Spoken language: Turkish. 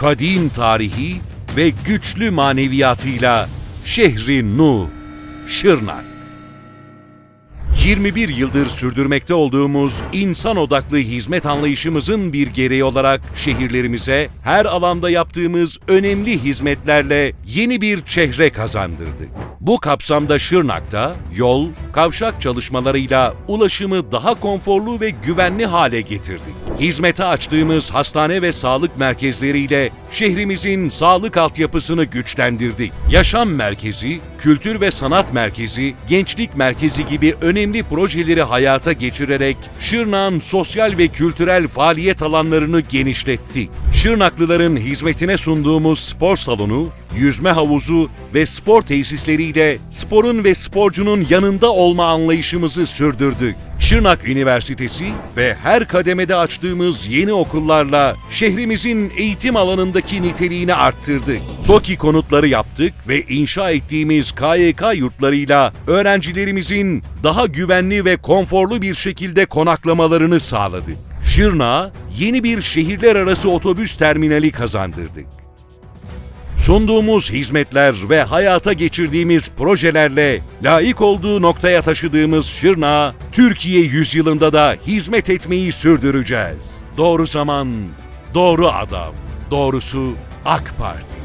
kadim tarihi ve güçlü maneviyatıyla şehri Nu, Şırnak. 21 yıldır sürdürmekte olduğumuz insan odaklı hizmet anlayışımızın bir gereği olarak şehirlerimize her alanda yaptığımız önemli hizmetlerle yeni bir çehre kazandırdık. Bu kapsamda Şırnak'ta yol, kavşak çalışmalarıyla ulaşımı daha konforlu ve güvenli hale getirdik. Hizmete açtığımız hastane ve sağlık merkezleriyle şehrimizin sağlık altyapısını güçlendirdik. Yaşam merkezi, kültür ve sanat merkezi, gençlik merkezi gibi önemli projeleri hayata geçirerek Şırnak'ın sosyal ve kültürel faaliyet alanlarını genişlettik. Şırnaklıların hizmetine sunduğumuz spor salonu, yüzme havuzu ve spor tesisleriyle sporun ve sporcunun yanında olma anlayışımızı sürdürdük. Şırnak Üniversitesi ve her kademede açtığımız yeni okullarla şehrimizin eğitim alanındaki niteliğini arttırdık. TOKİ konutları yaptık ve inşa ettiğimiz KYK yurtlarıyla öğrencilerimizin daha güvenli ve konforlu bir şekilde konaklamalarını sağladık. Şırnak'a yeni bir şehirler arası otobüs terminali kazandırdık. Sunduğumuz hizmetler ve hayata geçirdiğimiz projelerle layık olduğu noktaya taşıdığımız Şırnak'a Türkiye yüzyılında da hizmet etmeyi sürdüreceğiz. Doğru zaman, doğru adam, doğrusu AK Parti.